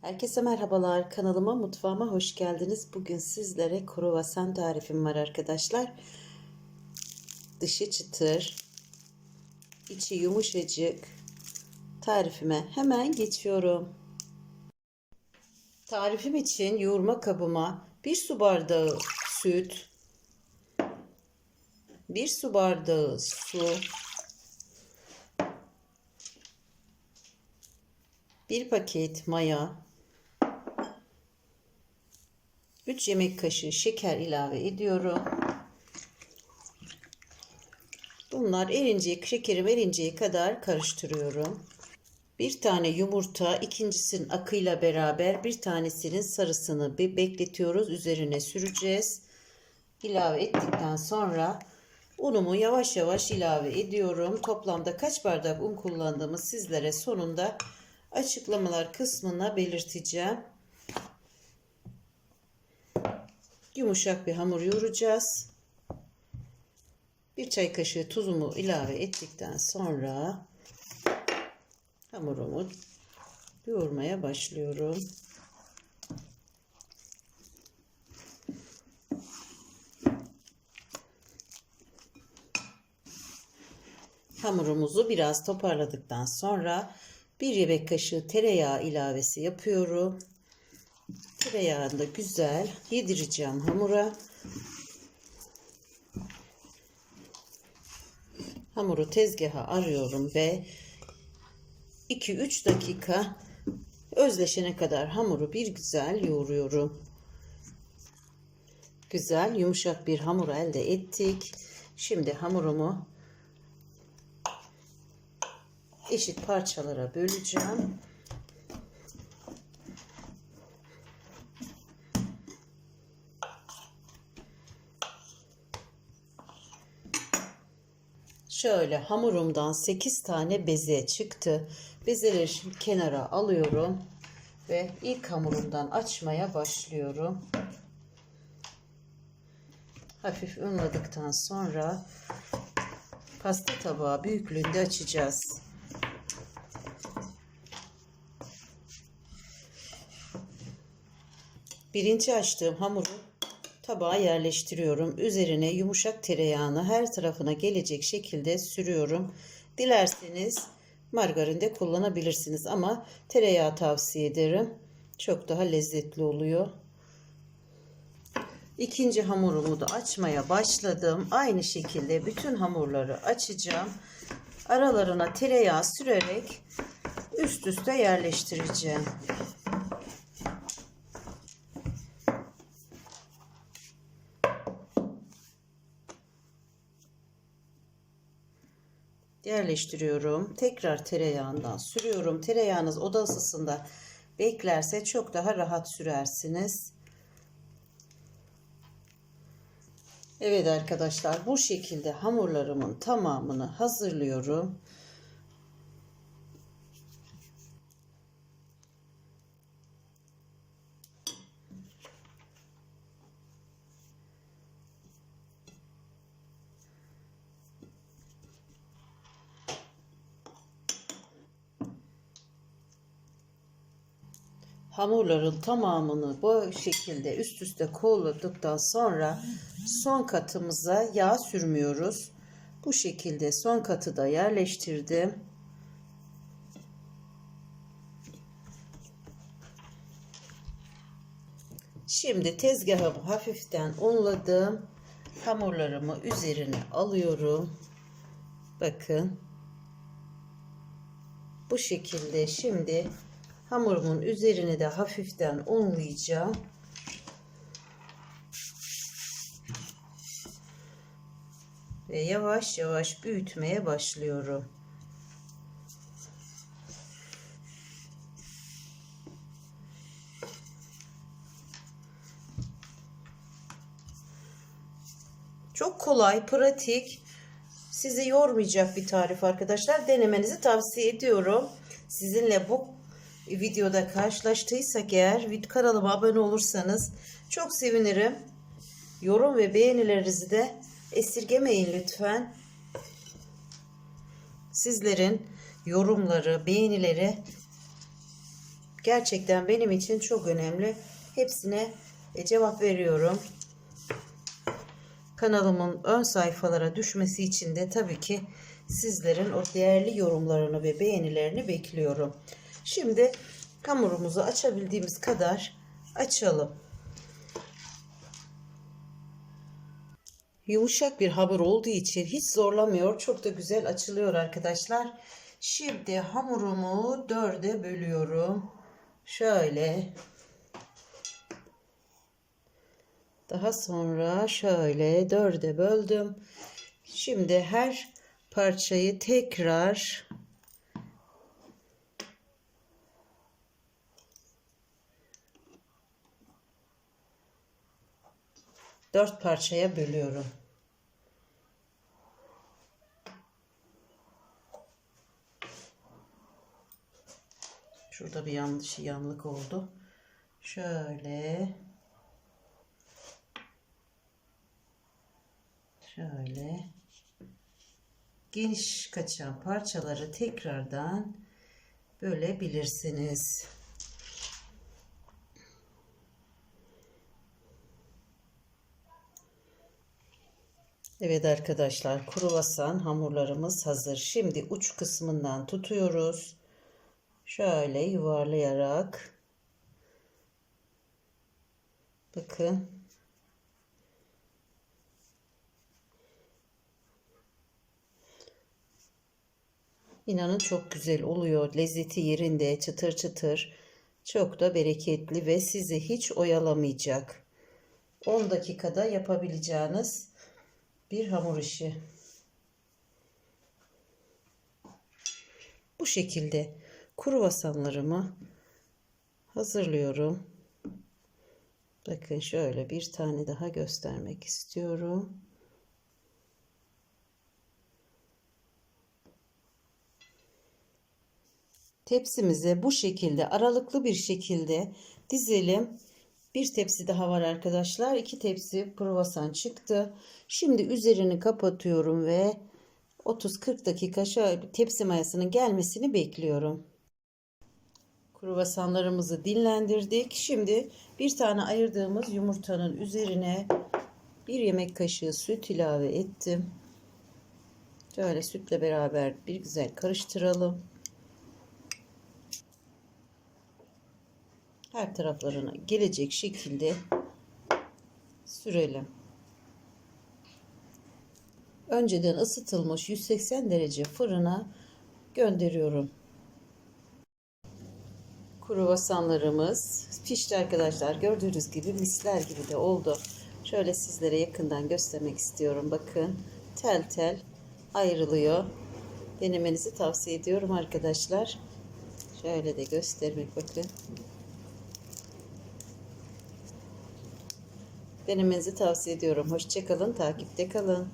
Herkese merhabalar. Kanalıma, mutfağıma hoş geldiniz. Bugün sizlere kruvasan tarifim var arkadaşlar. Dışı çıtır, içi yumuşacık. Tarifime hemen geçiyorum. Tarifim için yoğurma kabıma 1 su bardağı süt, 1 su bardağı su, 1 paket maya, 3 yemek kaşığı şeker ilave ediyorum. Bunlar erinceye, şekerim erinceye kadar karıştırıyorum. Bir tane yumurta, ikincisinin akıyla beraber bir tanesinin sarısını bir bekletiyoruz. Üzerine süreceğiz. İlave ettikten sonra unumu yavaş yavaş ilave ediyorum. Toplamda kaç bardak un kullandığımı sizlere sonunda açıklamalar kısmına belirteceğim. Yumuşak bir hamur yoğuracağız. Bir çay kaşığı tuzumu ilave ettikten sonra hamurumu yoğurmaya başlıyorum. Hamurumuzu biraz toparladıktan sonra bir yemek kaşığı tereyağı ilavesi yapıyorum. Tereyağını da güzel yedireceğim hamura. Hamuru tezgaha arıyorum ve 2-3 dakika özleşene kadar hamuru bir güzel yoğuruyorum. Güzel yumuşak bir hamur elde ettik. Şimdi hamurumu eşit parçalara böleceğim. Şöyle hamurumdan 8 tane beze çıktı. Bezeleri şimdi kenara alıyorum ve ilk hamurumdan açmaya başlıyorum. Hafif unladıktan sonra pasta tabağı büyüklüğünde açacağız. Birinci açtığım hamuru tabağa yerleştiriyorum. Üzerine yumuşak tereyağını her tarafına gelecek şekilde sürüyorum. Dilerseniz margarin de kullanabilirsiniz ama tereyağı tavsiye ederim. Çok daha lezzetli oluyor. İkinci hamurumu da açmaya başladım. Aynı şekilde bütün hamurları açacağım. Aralarına tereyağı sürerek üst üste yerleştireceğim. Yerleştiriyorum. Tekrar tereyağından sürüyorum. Tereyağınız oda ısısında beklerse çok daha rahat sürersiniz. Evet arkadaşlar bu şekilde hamurlarımın tamamını hazırlıyorum. Hamurların tamamını bu şekilde üst üste kolladıktan sonra son katımıza yağ sürmüyoruz. Bu şekilde son katı da yerleştirdim. Şimdi tezgahımı hafiften unladım. Hamurlarımı üzerine alıyorum. Bakın. Bu şekilde şimdi Hamurumun üzerini de hafiften unlayacağım. Ve yavaş yavaş büyütmeye başlıyorum. Çok kolay, pratik, sizi yormayacak bir tarif arkadaşlar. Denemenizi tavsiye ediyorum. Sizinle bu videoda karşılaştıysak eğer kanalıma abone olursanız çok sevinirim. Yorum ve beğenilerinizi de esirgemeyin lütfen. Sizlerin yorumları, beğenileri gerçekten benim için çok önemli. Hepsine e, cevap veriyorum. Kanalımın ön sayfalara düşmesi için de tabii ki sizlerin o değerli yorumlarını ve beğenilerini bekliyorum. Şimdi hamurumuzu açabildiğimiz kadar açalım. Yumuşak bir hamur olduğu için hiç zorlamıyor. Çok da güzel açılıyor arkadaşlar. Şimdi hamurumu dörde bölüyorum. Şöyle. Daha sonra şöyle dörde böldüm. Şimdi her parçayı tekrar dört parçaya bölüyorum. Şurada bir yanlış yanlık oldu. Şöyle. Şöyle. Geniş kaçan parçaları tekrardan bölebilirsiniz. Evet arkadaşlar kruvasan hamurlarımız hazır. Şimdi uç kısmından tutuyoruz. Şöyle yuvarlayarak bakın İnanın çok güzel oluyor. Lezzeti yerinde, çıtır çıtır. Çok da bereketli ve sizi hiç oyalamayacak. 10 dakikada yapabileceğiniz bir hamur işi. Bu şekilde kruvasanlarımı hazırlıyorum. Bakın şöyle bir tane daha göstermek istiyorum. Tepsimize bu şekilde aralıklı bir şekilde dizelim. Bir tepsi daha var arkadaşlar. İki tepsi kruvasan çıktı. Şimdi üzerini kapatıyorum ve 30-40 dakika şöyle tepsi mayasının gelmesini bekliyorum. Kruvasanlarımızı dinlendirdik. Şimdi bir tane ayırdığımız yumurtanın üzerine bir yemek kaşığı süt ilave ettim. Şöyle sütle beraber bir güzel karıştıralım. Her taraflarına gelecek şekilde sürelim. Önceden ısıtılmış 180 derece fırına gönderiyorum. Kruvasanlarımız pişti arkadaşlar. Gördüğünüz gibi misler gibi de oldu. Şöyle sizlere yakından göstermek istiyorum. Bakın tel tel ayrılıyor. Denemenizi tavsiye ediyorum arkadaşlar. Şöyle de göstermek bakın. Denemenizi tavsiye ediyorum. Hoşçakalın, takipte kalın.